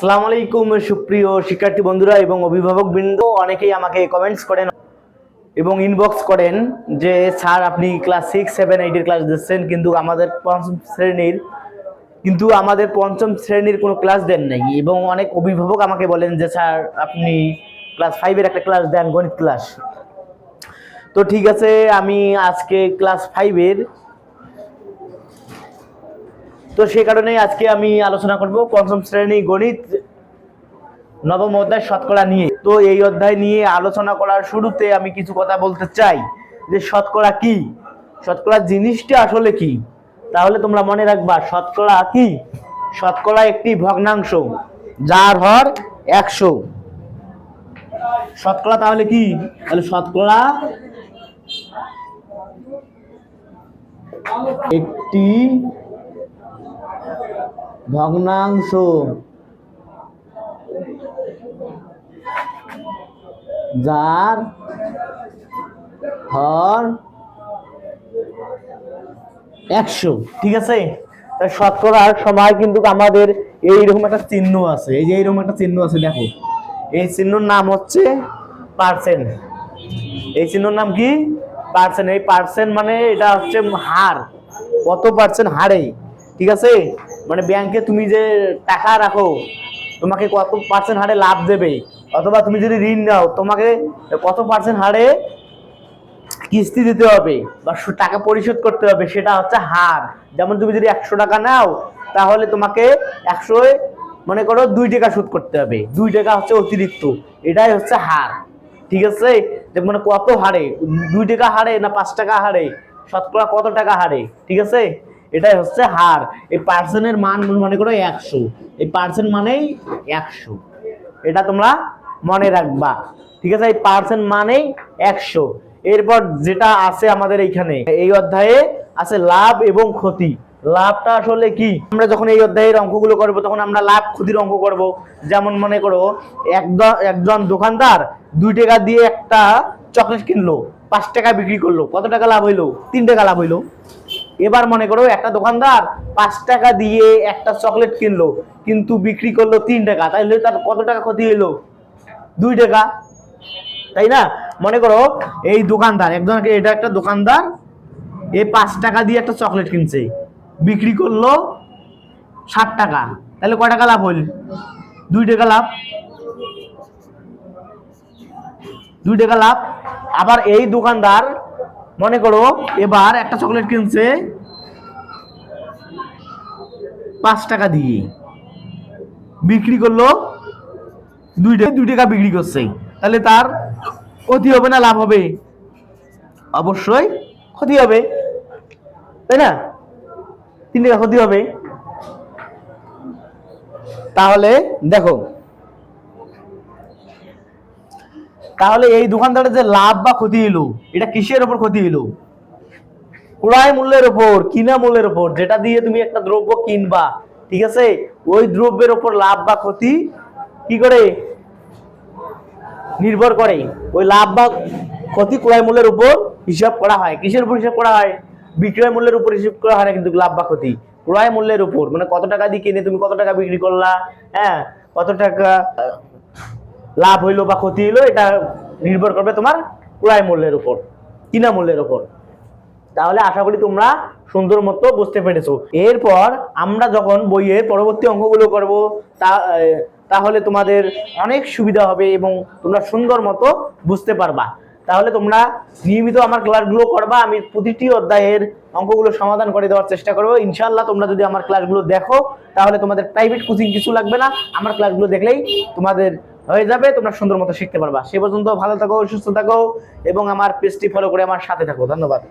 আসসালামু আলাইকুম, সুপ্রিয় শিক্ষার্থী বন্ধুরা এবং অভিভাবক বৃন্দ। অনেকেই আমাকে কমেন্টস করেন এবং ইনবক্স করেন যে, স্যার, আপনি ক্লাস সিক্স সেভেন এইটের ক্লাস দিচ্ছেন, কিন্তু আমাদের পঞ্চম শ্রেণির, কিন্তু আমাদের পঞ্চম শ্রেণির কোনো ক্লাস দেন নাই। এবং অনেক অভিভাবক আমাকে বলেন যে, স্যার, আপনি ক্লাস ফাইভের একটা ক্লাস দেন, গণিত ক্লাস তো ঠিক আছে, আমি আজকে ক্লাস ফাইভের তো সে কারণে আজকে আমি আলোচনা করব পঞ্চম শ্রেণি গণিত নবম অধ্যায় শতকরা নিয়ে। তো এই অধ্যায় নিয়ে আলোচনা করার শুরুতে আমি কিছু কথা বলতে চাই যে শতকরা কি? শতকরা জিনিসটা আসলে কি? তাহলে তোমরা মনে রাখবা, শতকরা কি? শতকরা একটি ভগ্নাংশ, যার হর একশো। শতকরা তাহলে কি? তাহলে শতকরা একটি ভগ্নাংশ। যার হর একশো। ঠিক আছে? শতকরার সময় কিন্তু আমাদের এইরকম একটা চিহ্ন আছে। এই যে এইরকম একটা চিহ্ন আছে, দেখো। এই চিহ্নর নাম হচ্ছে পার্সেন্ট। এই চিহ্নর নাম কি? পার্সেন্ট। এই পার্সেন্ট মানে এটা হচ্ছে হার। কত পার্সেন্ট হারে? ঠিক আছে? মানে ব্যাংকে তুমি যে টাকা রাখো, তোমাকে কত পার্সেন্ট হারে লাভ দেবে? অথবা তুমি যদি ঋণ নাও, তোমাকে কত পার্সেন্ট হারে কিস্তি দিতে হবে বা টাকা পরিশোধ করতে হবে, সেটা হচ্ছে হার। যেমন তুমি যদি একশো টাকা নাও, তাহলে তোমাকে একশো মনে করো দুই টাকা সুদ করতে হবে। দুই টাকা হচ্ছে অতিরিক্ত, এটাই হচ্ছে হার। ঠিক আছে? যে মানে কত হারে? দুই টাকা হারে না পাঁচ টাকা হারে? শতকরা কত টাকা হারে? ঠিক আছে? এটাই হচ্ছে হার। এই পার্সেন্টের মান মনে করো একশো। এই পার্সেন্ট মানেই একশো। এটা তোমরা মনে রাখবা। ঠিক আছে? এই পার্সেন্ট মানেই একশো। এরপর যেটা আছে আমাদের এইখানে, এই অধ্যায়ে আছে লাভ এবং ক্ষতি। লাভটা আসলে কি? আমরা যখন এই অধ্যায়ের অঙ্কগুলো করব, তখন আমরা লাভ, ক্ষতির অঙ্ক করব। যেমন মনে করো একজন দোকানদার দুই টাকা দিয়ে একটা চকলেট কিনলো, পাঁচ টাকা বিক্রি করল, কত টাকা লাভ হইল? তিন টাকা লাভ হইল। এবার মনে করো একটা দোকানদার পাঁচ টাকা দিয়ে একটা চকলেট কিনলো, কিন্তু বিক্রি করল তিন টাকা, তাইলে তার কত টাকা ক্ষতি হইল? দুই টাকা, তাই না? মনে করো এই দোকানদার, একজন এটা একটা দোকানদার এই পাঁচ টাকা দিয়ে একটা চকলেট কিনছে, বিক্রি করল ষাট টাকা তাহলে কয় টাকা লাভ হইল? দুই টাকা লাভ। দুই টাকা লাভ। আবার এই দোকানদার মনে করো, এবার একটা চকলেট কিনছে পাঁচ টাকা দিয়ে। বিক্রি করল দুই টাকা দুই টাকা বিক্রি করছে। তাহলে তার ক্ষতি হবে না, লাভ হবে? অবশ্যই ক্ষতি হবে। তাই না? তিন টাকা ক্ষতি হবে। তাহলে দেখো তাহলে এই দোকানদারের যে লাভ বা ক্ষতি এলো এটা কিসের ওপর ক্ষতি এলো ক্রয় মূল্যের ওপর কিনা মূল্যের ওপর যেটা দিয়ে তুমি একটা দ্রব্য কিনবা, ঠিক আছে? ওই দ্রব্যের ওপর লাভ বা ক্ষতি কি করে? নির্ভর করে। ওই লাভ বা ক্ষতি ক্রয় মূল্যের উপর হিসাব করা হয়। কিসের উপর হিসাব করা হয়? বিক্রয় মূল্যের উপর হিসাব করা হয় না, কিন্তু লাভ বা ক্ষতি। ক্রয় মূল্যের উপর মানে কত টাকা দিয়ে কিনে, তুমি কত টাকা বিক্রি করলা? হ্যাঁ কত টাকা লাভ হইল বা ক্ষতি হইল, এটা নির্ভর করবে তোমার ক্রয় মূল্যের উপর, কিনা মূল্যের উপর। তাহলে আশা করি তোমরা সুন্দর মতো বুঝতে পেরেছ। এরপর আমরা যখন বইয়ের পরবর্তী অঙ্কগুলো করব, তা তাহলে তোমাদের অনেক সুবিধা হবে এবং তোমরা সুন্দর মতো বুঝতে পারবা। তাহলে তোমরা নিয়মিত আমার ক্লাসগুলো করবা, আমি প্রতিটি অধ্যায়ের অঙ্কগুলো সমাধান করে দেওয়ার চেষ্টা করব। ইনশাল্লাহ তোমরা যদি আমার ক্লাসগুলো দেখো, তাহলে তোমাদের প্রাইভেট কোচিং কিছু লাগবে না। আমার ক্লাসগুলো দেখলেই তোমাদের হয়ে যাবে, তোমরা সুন্দর মতো শিখতে পারবা। সে পর্যন্ত ভালো থাকো, সুস্থ থাকো, এবং আমার পেজটি ফলো করে আমার সাথে থাকো। ধন্যবাদ।